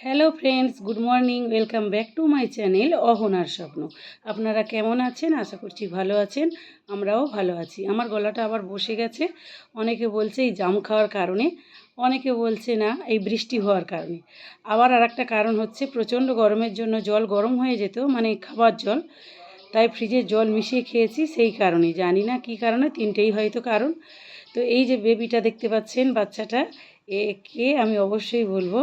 Hello friends good morning welcome back to my channel অহনার স্বপ্ন আপনারা কেমন আছেন? আশা করছি ভালো আছেন, আমরাও ভালো আছি। আমার গলাটা আবার বসে গেছে। অনেকে বলছে এই জাম খাওয়ার কারণে, অনেকে বলছে না, এই বৃষ্টি হওয়ার কারণে। আবার আর একটা কারণ হচ্ছে, প্রচণ্ড গরমের জন্য জল গরম হয়ে যেত মানে খাবার জল। তাই ফ্রিজে জল মিশিয়ে খেয়েছি, সেই কারণে। জানি না কী কারণে, তিনটেই হয়তো কারণ। তো এই যে বেবিটা দেখতে পাচ্ছেন, বাচ্চাটা একে আমি অবশ্যই বলব।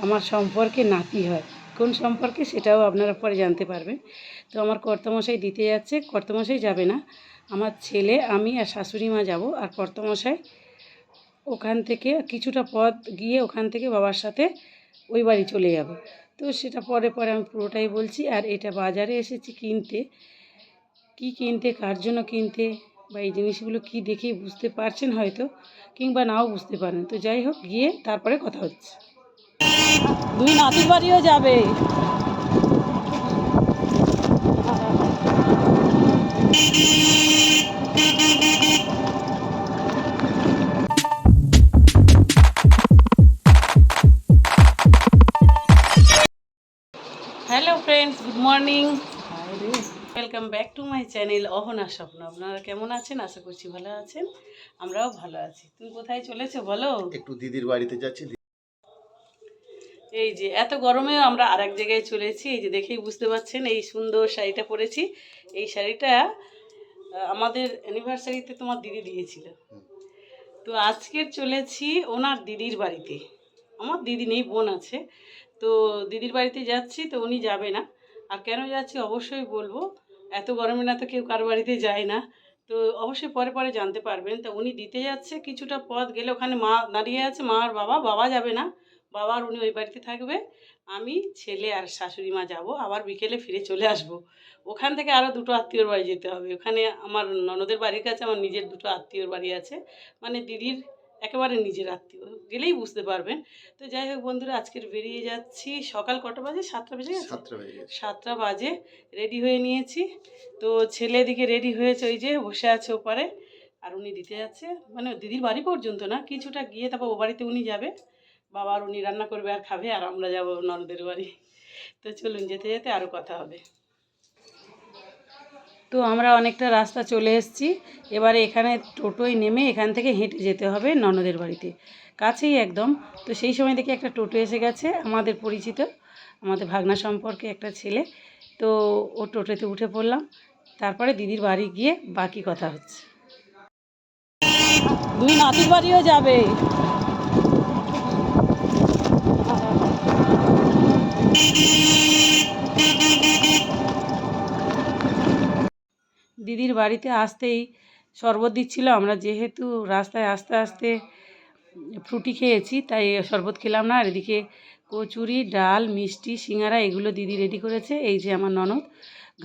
আমার সম্পর্কে নাতি হয়। কোন সম্পর্কে সেটাও আপনারা পরে জানতে পারবেন। তো আমার কর্তামশাই দিতে যাচ্ছে, কর্তামশাই যাবে না। আমার ছেলে, আমি আর শাশুড়ি মা যাব। আর কর্তামশাই ওখান থেকে কিছুটা পথ গিয়ে ওখান থেকে বাবার সাথে ওই বাড়ি চলে যাব। তো সেটা পরে পরে আমি পুরোটাই বলছি। আর এটা বাজারে এসেছি কিনতে। কি কিনতে, কার জন্য কিনতে বা এই জিনিসগুলো কি দেখে বুঝতে পারছেন হয়তো কিংবা নাও বুঝতে পারেন। তো যাই হোক, গিয়ে তারপরে কথা হচ্ছে। দুই নাতির বাড়িও যাবে। Hello friends good morning welcome back to my channel Ahona স্বপ্ন আপনারা কেমন আছেন? আশা করছি ভালো আছেন। আমরাও ভালো আছি। তুমি কোথায় চলেছো বলো? একটু দিদির বাড়িতে যাচ্ছি। এই যে, এত গরমেও আমরা আর এক জায়গায় চলেছি এই যে, দেখেই বুঝতে পারছেন এই সুন্দর শাড়িটা পরেছি। এই শাড়িটা আমাদের অ্যানিভার্সারিতে তোমার দিদি দিয়েছিল। তো আজকের চলেছি ওনার দিদির বাড়িতে। আমার দিদি নেই, বোন আছে। তো দিদির বাড়িতে যাচ্ছি, তো উনি যাবে না। আর কেন যাচ্ছি অবশ্যই বলব, এত গরমে না তো কেউ কার বাড়িতে যায় না। তো অবশ্যই পরে পরে জানতে পারবেন। তো উনি দিতে যাচ্ছে, কিছুটা পথ গেলে ওখানে মা দাঁড়িয়ে আছে, মা আর বাবা বাবা যাবে না। বাবা আর উনি ওই বাড়িতে থাকবে আমি ছেলে আর শাশুড়ি মা যাব আবার বিকেলে ফিরে চলে আসব। ওখান থেকে আরও দুটো আত্মীয়র বাড়ি যেতে হবে। ওখানে আমার ননদের বাড়ির কাছে আমার নিজের দুটো আত্মীয়র বাড়ি আছে। মানে দিদির একেবারে নিজের আত্মীয় গেলেই বুঝতে পারবেন। তো যাই হোক বন্ধুরা আজকের বেরিয়ে যাচ্ছি। সকাল কটা বাজে? সাতটা বেজে গেছে? সাতটা বেজে গেছে। সাতটা বাজে রেডি হয়ে নিয়েছি। তো ছেলে দিকে রেডি হয়েছে ওই যে বসে আছে ওপারে। আর উনি দিতে যাচ্ছে মানে দিদির বাড়ি পর্যন্ত না কিছুটা গিয়ে তারপর ও বাড়িতে উনি যাবে। বাবা আর উনি রান্না করবে আর খাবে, আর আমরা যাব ননদের বাড়ি। তো চলুন যেতে যেতে আরও কথা হবে। তো আমরা অনেকটা রাস্তা চলে এসেছি। এবারে এখানে টোটোয় নেমে এখান থেকে হেঁটে যেতে হবে ননদের বাড়িতে। কাছেই একদম। তো সেই সময় দেখি একটা টোটো এসে গেছে, আমাদের পরিচিত, আমাদের ভাগনা সম্পর্কে একটা ছেলে। তো ও টোটোতে উঠে পড়লাম। তারপরে দিদির বাড়ি গিয়ে বাকি কথা হচ্ছে। দুই নাতির বাড়িও যাবে। দিদির বাড়িতে আসতেই শরবত দিচ্ছিল। আমরা যেহেতু রাস্তায় আস্তে আস্তে ফ্রুটি খেয়েছি, তাই শরবত খেলাম না। আর এদিকে কচুরি, ডাল, মিষ্টি, সিঙ্গারা, এগুলো দিদি রেডি করেছে। এই যে আমার ননদ,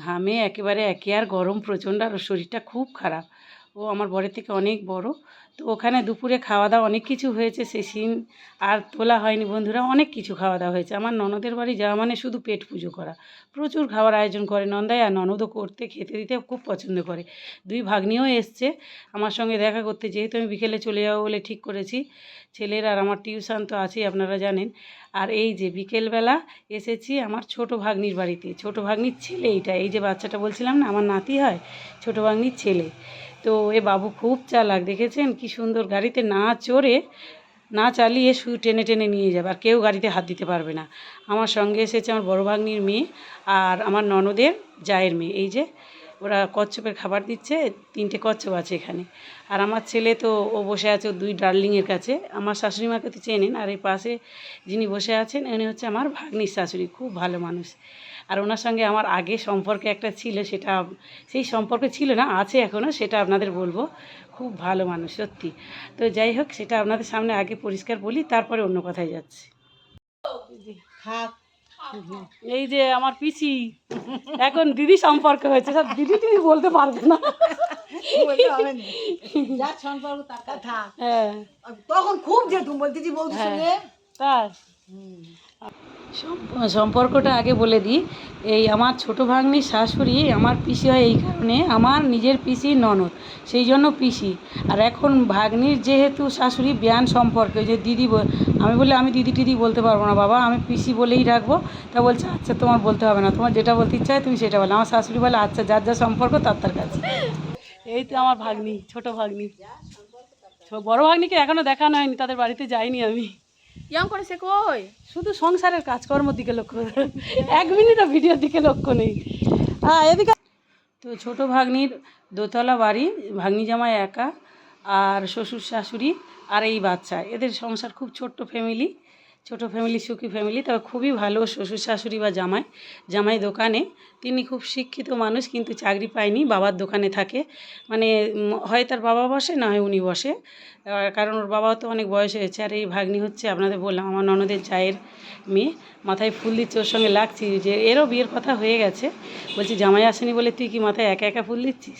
ঘামে একেবারে একে আর গরম প্রচণ্ড, আর শরীরটা খুব খারাপ। ও আমার বরের থেকে অনেক বড়। তো ওখানে দুপুরে খাওয়া দাওয়া অনেক কিছু হয়েছে, সে সিন আর তোলা হয়নি বন্ধুরা, অনেক কিছু খাওয়া দাওয়া হয়েছে। আমার ননদের বাড়ি যাওয়া মানে শুধু পেট পুজো করা। প্রচুর খাওয়ার আয়োজন করে নন্দাই আর ননদও করতে, খেতে দিতে খুব পছন্দ করে। দুই ভাগ্নিও এসছে, আমার সঙ্গে দেখা করতে। যেহেতু আমি বিকেলে চলে যাব বলে ঠিক করেছি, ছেলের আর আমার টিউশন তো আছেই আপনারা জানেন। আর এই যে বিকেলবেলা এসেছি আমার ছোট ভাগ্নির বাড়িতে। ছোট ভাগ্নির ছেলে এইটা, এই যে বাচ্চাটা বলছিলাম না, আমার নাতি হয়, ছোট ভাগ্নির ছেলে। তো এ বাবু খুব চালাক, দেখেছেন? কি সুন্দর গাড়িতে না চড়ে, না চালিয়ে শুধু টেনে টেনে নিয়ে যাবে, আর কেউ গাড়িতে হাত দিতে পারবে না। আমার সঙ্গে এসেছে আমার বড় ভাগ্নির মেয়ে আর আমার ননদের জায়ের মেয়ে। এই যে ওরা কচ্ছপের খাবার দিচ্ছে, তিনটে কচ্ছপ আছে এখানে। আর আমার ছেলে তো, ও বসে আছে দুই ডার্লিংয়ের কাছে। আমার শাশুড়ি মাকে তো চেনেন, আর এই পাশে যিনি বসে আছেন, উনি হচ্ছে আমার ভাগ্নির শাশুড়ি, খুব ভালো মানুষ। আর ওনার সঙ্গে আমার আগে সম্পর্কে একটা ছিল, সেটা সেই সম্পর্কে ছিল না, আছে এখনও সেটা আপনাদের বলব। খুব ভালো মানুষ, সত্যি। তো যাই হোক, সেটা আপনাদের সামনে আগে পরিষ্কার বলি, তারপরে অন্য কথায় যাচ্ছি। এই যে আমার পিসি এখন দিদি সম্পর্ক হয়েছে। সব দিদি তুমি বলতে পারবে না। বলতে তার হ্যাঁ। তখন খুব যেতুম বলতে। শুনে তাই? সম্প- সম্পর্কটা আগে বলে দিই। এই আমার ছোটো ভাগ্নির শাশুড়ি, আমার পিসি হয় এই কারণে আমার নিজের পিসি ননদ, সেই জন্য পিসি। আর এখন ভাগ্নির যেহেতু শাশুড়ি ব্যান সম্পর্কে যে দিদি আমি বলি আমি দিদি টিদি বলতে পারব না, বাবা, আমি পিসি বলেই রাখব। তা বলছে আচ্ছা তোমার বলতে হবে না, তোমার যেটা বলতে ইচ্ছা হয় তুমি সেটা বলো। আমার শাশুড়ি বলে আচ্ছা যার যা সম্পর্ক তার তার কাছে। এই তো আমার ভাগ্নি, ছোট ভাগ্নি। বড় ভাগ্নিকে এখনও দেখানো হয়নি, তাদের বাড়িতে যাইনি আমি। ইয়াম করেছে কই? শুধু সংসারের কাজকর্মর দিকে লক্ষ্য এক মিনিটও ভিডিওর দিকে লক্ষ্য নেই। হ্যাঁ এদিকে তো ছোট ভাগ্নির দোতলা বাড়ি, ভাগ্নি জামাই একা, আর শ্বশুর শাশুড়ি আর এই বাচ্চা। এদের সংসার খুব ছোট্ট ফ্যামিলি ছোট ফ্যামিলি সুখী ফ্যামিলি তবে খুবই ভালো শ্বশুর শাশুড়ি বা জামাই। জামাই দোকানে। তিনি খুব শিক্ষিত মানুষ, কিন্তু চাকরি পায়নি, বাবার দোকানে থাকে। মানে হয় তার বাবা বসে, না হয় উনি বসে। কারণ ওর বাবাও তো অনেক বয়স হয়েছে। আর এই ভাগ্নি হচ্ছে, আপনাদের বললাম, আমার ননদের চায়ের মেয়ে। মাথায় ফুল দিচ্ছে, ওর সঙ্গে লাগছি যে, এরও বিয়ের কথা হয়ে গেছে। বলছি, জামাই আসেনি বলে তুই কি মাথায় একা একা ফুল দিচ্ছিস?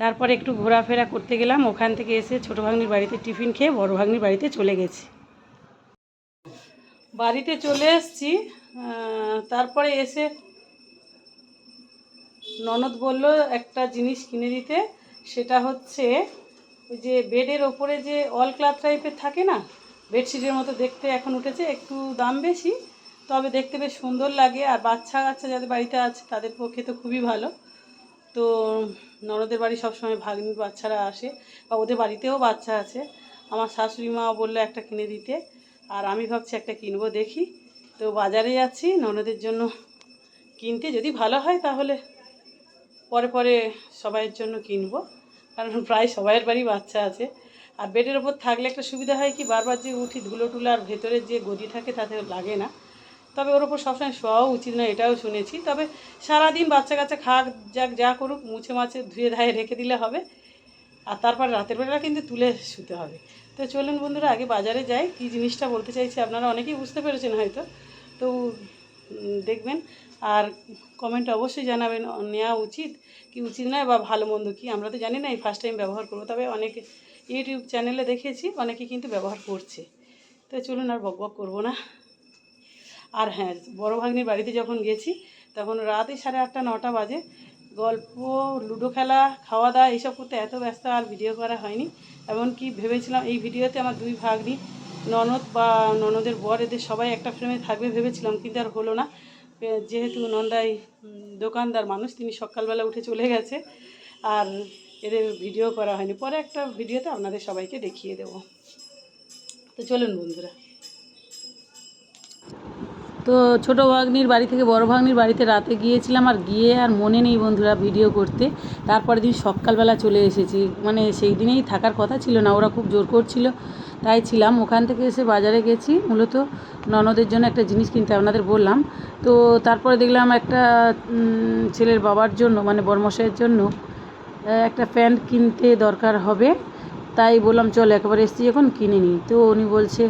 তারপরে একটু ঘোরাফেরা করতে গেলাম। ওখান থেকে এসে ছোটো ভাগ্নির বাড়িতে টিফিন খেয়ে বড় ভাগ্নির বাড়িতে চলে গেছি। বাড়িতে চলে এসেছি তারপরে এসে ননদ বলল, একটা জিনিস কিনে দিতে, সেটা হচ্ছে ওই যে বেডের ওপরে যে অল ক্লাথ টাইপের থাকে না, বেডশিটের মতো দেখতে এখন উঠেছে, একটু দাম বেশি, তবে দেখতে বেশ সুন্দর লাগে, আর বাচ্চা কাচ্চা যাদের বাড়িতে আছে, তাদের পক্ষে তো খুবই ভালো। তো ননদের বাড়ি সবসময় ভাগ্নির বাচ্চারা আসে, বা ওদের বাড়িতেও বাচ্চা আছে। আমার শাশুড়ি মা বলল, একটা কিনে দিতে। আর আমি ভাবছি একটা কিনবো দেখি। তো বাজারে যাচ্ছি, ননদের জন্য কিনতে। যদি ভালো হয় তাহলে পরে পরে সবাইয়ের জন্য কিনবো। কারণ প্রায় সবাইয়ের বাড়ি বাচ্চা আছে। আর বেডের ওপর থাকলে একটা সুবিধা হয় কি, বারবার যে উঠি ধুলো টুলো আর ভেতরে যে গদি থাকে তাতে লাগে না। তবে ওর ওপর সবসময় শোয়াও উচিত না এটাও শুনেছি। তবে সারাদিন বাচ্চা কাচ্চা খাক, যাক, যা করুক মুছে মাছে ধুয়ে ধায়ে রেখে দিলে হবে। আর তারপর রাতের বেলা কিন্তু তুলে শুতে হবে। তো চলুন বন্ধুরা, আগে বাজারে যাই, কী জিনিসটা বলতে চাইছি আপনারা অনেকেই বুঝতে পেরেছেন হয়তো। তো দেখবেন, আর কমেন্ট অবশ্যই জানাবেন, নেওয়া উচিত কি উচিত নয় বা ভালো মন্দ কী, আমরা তো জানি না, এই ফার্স্ট টাইম ব্যবহার করব, তবে অনেকে ইউটিউব চ্যানেলে দেখেছি, অনেকে কিন্তু ব্যবহার করছে। তো চলুন আর বক বক করব না। আর হ্যাঁ বড় ভাগ্নির বাড়িতে যখন গেছি, তখন রাতে সাড়ে আটটা, নটা বাজে। গল্প, লুডো খেলা খাওয়া দাওয়া এইসব করতে এত ব্যস্ত আর ভিডিও করা হয়নি। এমনকি ভেবেছিলাম এই ভিডিওতে আমার দুই ভাগ্নি, ননদ বা ননদের বর, এদের সবাই একটা ফ্রেমে থাকবে ভেবেছিলাম, কিন্তু আর হলো না। যেহেতু নন্দাই দোকানদার মানুষ, তিনি সকালবেলা উঠে চলে গেছে, আর এদের ভিডিও করা হয়নি। পরে একটা ভিডিওতে আপনাদের সবাইকে দেখিয়ে দেবো। তো চলুন বন্ধুরা। তো ছোটো ভাগ্নির বাড়ি থেকে, বড় ভাগ্নির বাড়িতে রাতে গিয়েছিলাম আর গিয়ে আর মনে নেই বন্ধুরা ভিডিও করতে। তারপরে দিন সকালবেলা চলে এসেছি। মানে সেই দিনেই থাকার কথা ছিল না, ওরা খুব জোর করছিল, তাই ছিলাম। ওখান থেকে এসে বাজারে গেছি, মূলত ননদের জন্য একটা জিনিস কিনতে আপনাদের বললাম। তো তারপরে দেখলাম একটা ছেলের বাবার জন্য মানে বর্মশাইয়ের জন্য একটা প্যান্ট কিনতে দরকার হবে। তাই বললাম, চল, একবার এসছি যখন, কিনে নিই। তো উনি বলছে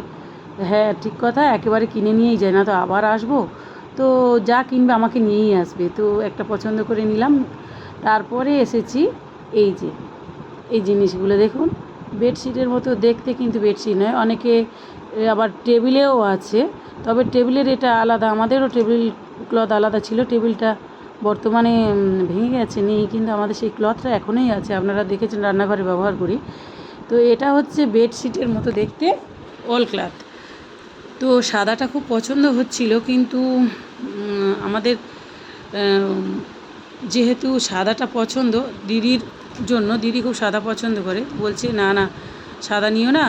হ্যাঁ ঠিক কথা, একেবারে কিনে নিয়েই যায় না তো আবার আসব। তো যা কিনবে আমাকে নিয়েই আসবে। তো একটা পছন্দ করে নিলাম। তারপরে এসেছি এই যে, এই জিনিসগুলো দেখুন। বেডশিটের মতো দেখতে কিন্তু বেডশিট নয়। অনেকে আবার টেবিলেও আছে। তবে টেবিলের এটা আলাদা, আমাদেরও টেবিল ক্লথ আলাদা ছিল। টেবিলটা বর্তমানে ভেঙে গেছে, নেই, কিন্তু আমাদের সেই ক্লথটা এখনই আছে। আপনারা দেখেছেন, রান্নাঘরে ব্যবহার করি। তো এটা হচ্ছে বেডশিটের মতো দেখতে, অল ক্লথ। তো সাদাটা খুব পছন্দ হচ্ছিল, কিন্তু আমাদের যেহেতু সাদাটা পছন্দ, দিদির জন্য, দিদি খুব সাদা পছন্দ করে, বলছে, না না, সাদা নিও না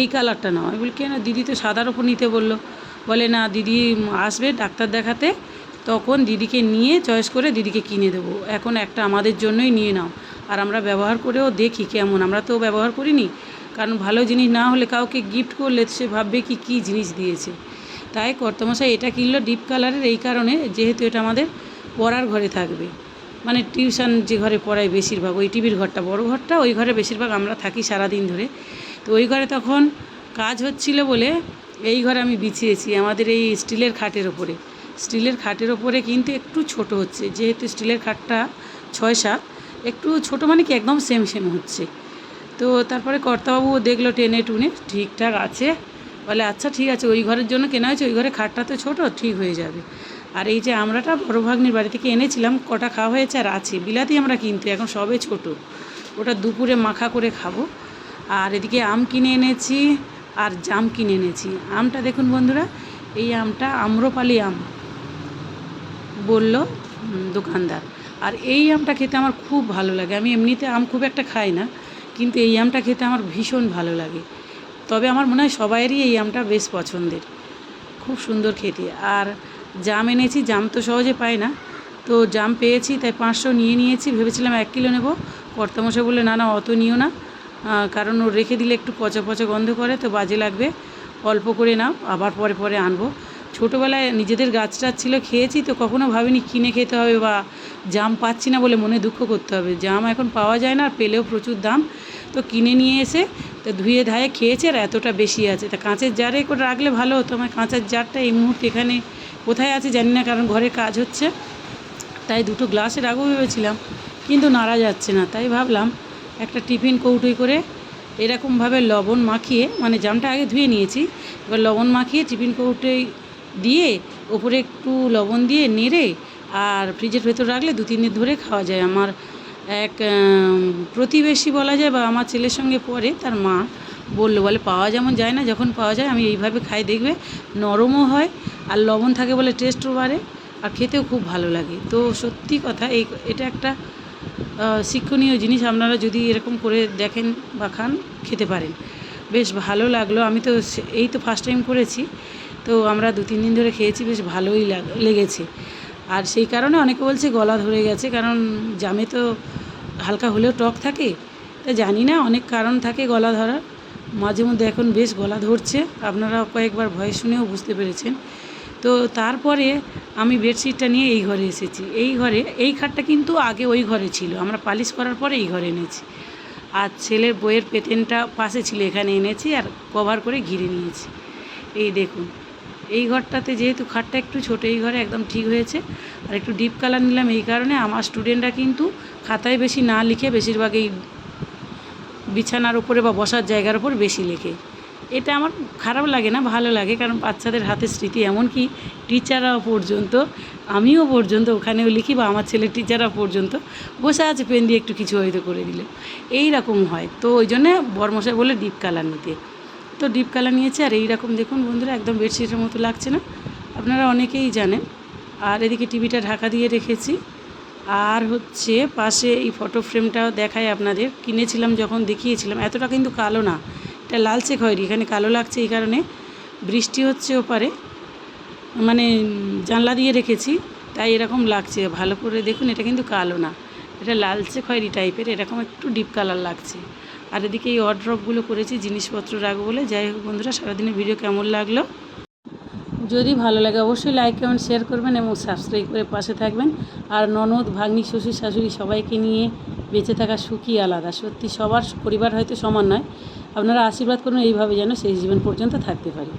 এই কালারটা নাও। আমি বলি, কেন? দিদি তো সাদার ওপর নিতে বলল। বলে, না, দিদি আসবে ডাক্তার দেখাতে, তখন দিদিকে নিয়ে চয়েস করে দিদিকে কিনে দেবো। এখন একটা আমাদের জন্যই নিয়ে নাও। আর আমরা ব্যবহার করেও দেখি কেমন। আমরা তো ব্যবহার করিনি কারণ ভালো জিনিস না হলে কাউকে গিফট করলে সে ভাববে কি, কী জিনিস দিয়েছে। তাই কর্তমশাই এটা কিনলো ডিপ কালারের এই কারণে যেহেতু এটা আমাদের পড়ার ঘরে থাকবে। মানে টিউশন যে ঘরে পড়ায় বেশিরভাগ, ওই টিভির ঘরটা, বড় ঘরটা, ওই ঘরে বেশিরভাগ আমরা থাকি সারাদিন ধরে। তো ওই ঘরে তখন কাজ হচ্ছিল বলে এই ঘরে আমি বিছিয়েছি, আমাদের এই স্টিলের খাটের ওপরে। স্টিলের খাটের ওপরে কিন্তু একটু ছোট হচ্ছে, যেহেতু স্টিলের খাটটা ছয় সাত, একটু ছোট মানে কি একদম সেম সেম হচ্ছে। তো তারপরে কর্তাবাবু দেখল টেনে টুনে, ঠিকঠাক আছে। বলে আচ্ছা ঠিক আছে, ওই ঘরের জন্য কেনা হয়েছে, ওই ঘরে খাটটা তো ছোটো, ঠিক হয়ে যাবে। আর এই যে আমরাটা বড় ভাগ্নির বাড়ি থেকে এনেছিলাম, কটা খাওয়া হয়েছে আর আছে, বিলাতি আমরা কিন্তু, এখন সবে ছোট। ওটা দুপুরে মাখা করে খাব। আর এদিকে আম কিনে এনেছি, আর জাম কিনে এনেছি। আমটা দেখুন বন্ধুরা, এই আমটা আম্রপালি আম, বলল দোকানদার। আর এই আমটা খেতে আমার খুব ভালো লাগে। আমি এমনিতে আম খুব একটা খাই না। কিন্তু এই আমটা খেতে আমার ভীষণ ভালো লাগে। তবে আমার মনে হয় সবাইয়েরই এই আমটা বেশ পছন্দের। খুব সুন্দর খেতে। আর জাম এনেছি, জাম তো সহজে পাই না। তো জাম পেয়েছি, তাই পাঁচশো নিয়ে নিয়েছি। ভেবেছিলাম এক কিলো নেব। কর্তামশাই বললে, না না, অত নিও না। কারণ ও রেখে দিলে একটু পচা পচা গন্ধ করে, তো বাজে লাগবে। অল্প করে নাও, আবার পরে পরে আনব। ছোটোবেলায় নিজেদের গাছ টাছ ছিল, খেয়েছি তো কখনো ভাবিনি কিনে খেতে হবে বা জাম পাচ্ছি না বলে মনে দুঃখ করতে হবে। জাম এখন পাওয়া যায় না, আর পেলেও প্রচুর দাম। তো কিনে নিয়ে এসে, তো ধুয়ে ধায়ে খেয়েছে আর এতটা বেশি আছে। তা কাঁচের জারে করে রাখলে ভালো হতো। আমার কাঁচের জারটা এই মুহূর্তে এখানে কোথায় আছে জানি না, কারণ ঘরে কাজ হচ্ছে। তাই দুটো গ্লাসে রাখব ভেবেছিলাম, কিন্তু নাড়া যাচ্ছে না। তাই ভাবলাম, একটা টিফিন কৌটোই করে এরকমভাবে লবণ মাখিয়ে মানে জামটা আগে ধুয়ে নিয়েছি। এবার লবণ মাখিয়ে টিফিন কৌটোই দিয়ে, ওপরে একটু লবণ দিয়ে নেড়ে আর ফ্রিজের ভেতর রাখলে দু, তিন দিন ধরে খাওয়া যায়। আমার এক প্রতিবেশী বলা যায় বা আমার ছেলের সঙ্গে পরে তার মা বলল, বলে, পাওয়া যেমন যায় না, যখন পাওয়া যায় আমি এইভাবে খাই, দেখবে নরমও হয় আর লবণ থাকে বলে টেস্টও বাড়ে আর খেতেও খুব ভালো লাগে। তো সত্যি কথা, এই, এটা একটা শিক্ষণীয় জিনিস, আপনারা যদি এরকম করে দেখেন বা খান, খেতে পারেন। বেশ ভালো লাগল, আমি তো এই তো ফার্স্ট টাইম করেছি, তো আমরা দু, তিন দিন ধরে খেয়েছি, বেশ ভালোই লাগ- লেগেছে। আর সেই কারণে অনেকে বলছে গলা ধরে গেছে, কারণ জামে তো হালকা হলেও টক থাকে। তা জানি না, অনেক কারণ থাকে গলা ধরার। মাঝে মধ্যে এখন বেশ গলা ধরছে, আপনারা কয়েকবার ভয় শুনেও বুঝতে পেরেছেন। তো তারপরে আমি বেডশিটটা নিয়ে এই ঘরে এসেছি। এই ঘরে, এই খাটটা কিন্তু আগে ওই ঘরে ছিল, আমরা পালিশ করার পরে এই ঘরে এনেছি। আর ছেলের বইয়ের পেতেনটা পাশে ছিল, এখানে এনেছি আর কভার করে ঘিরে নিয়েছি। এই দেখুন। এই ঘরটাতে যেহেতু খাটটা একটু ছোটো, এই ঘরে একদম ঠিক হয়েছে। আর একটু ডিপ কালার নিলাম, এই কারণে আমার স্টুডেন্টরা কিন্তু খাতায় বেশি না লিখে বেশিরভাগ এই বিছানার উপরে বা বসার জায়গার উপর বেশি লেখে। এটা আমার খারাপ লাগে না, ভালো লাগে, কারণ বাচ্চাদের হাতে স্মৃতি এমনকি টিচাররাও পর্যন্ত, আমিও পর্যন্ত ওখানেও লিখি বা আমার ছেলের টিচাররাও পর্যন্ত বসে আছে পেন দিয়ে একটু কিছু হয়তো করে দিলে। এই রকম হয়। তো ওই জন্যে বরমশাই বলে ডিপ কালার নিতে। তো ডিপ কালার নিয়েছে আর এই রকম দেখুন বন্ধুরা, একদম বেডশিটের মতো লাগছে না। আপনারা অনেকেই জানেন। আর এদিকে টিভিটা ঢাকা দিয়ে রেখেছি। আর হচ্ছে পাশে এই ফটো ফ্রেমটাও দেখায় আপনাদের। কিনেছিলাম যখন দেখিয়েছিলাম। এতটা কিন্তু কালো না। এটা লালচে খয়েরি, এখানে কালো লাগছে এই কারণে। বৃষ্টি হচ্ছে ওপারে। মানে জানলা দিয়ে রেখেছি, তাই এরকম লাগছে। ভালো করে দেখুন, এটা কিন্তু কালো না। এটা লালচে খয়েরি টাইপের এরকম একটু ডিপ কালার লাগছে। আর এদিকে এই অড্রপগুলো করেছি, জিনিসপত্র রাখব বলে। যাই হোক বন্ধুরা, সারাদিনের ভিডিও কেমন লাগল? যদি ভালো লাগে অবশ্যই লাইক কমেন্ট শেয়ার করবেন এবং সাবস্ক্রাইব করে পাশে থাকবেন। আর ননদ, ভাগ্নি, শ্বশুর, শাশুড়ি সবাইকে নিয়ে বেঁচে থাকা সুখী আলাদা। সত্যি সবার পরিবার হয়তো সমান নয়। আপনারা আশীর্বাদ করুন, এইভাবে যেন সেই জীবন পর্যন্ত থাকতে পারি।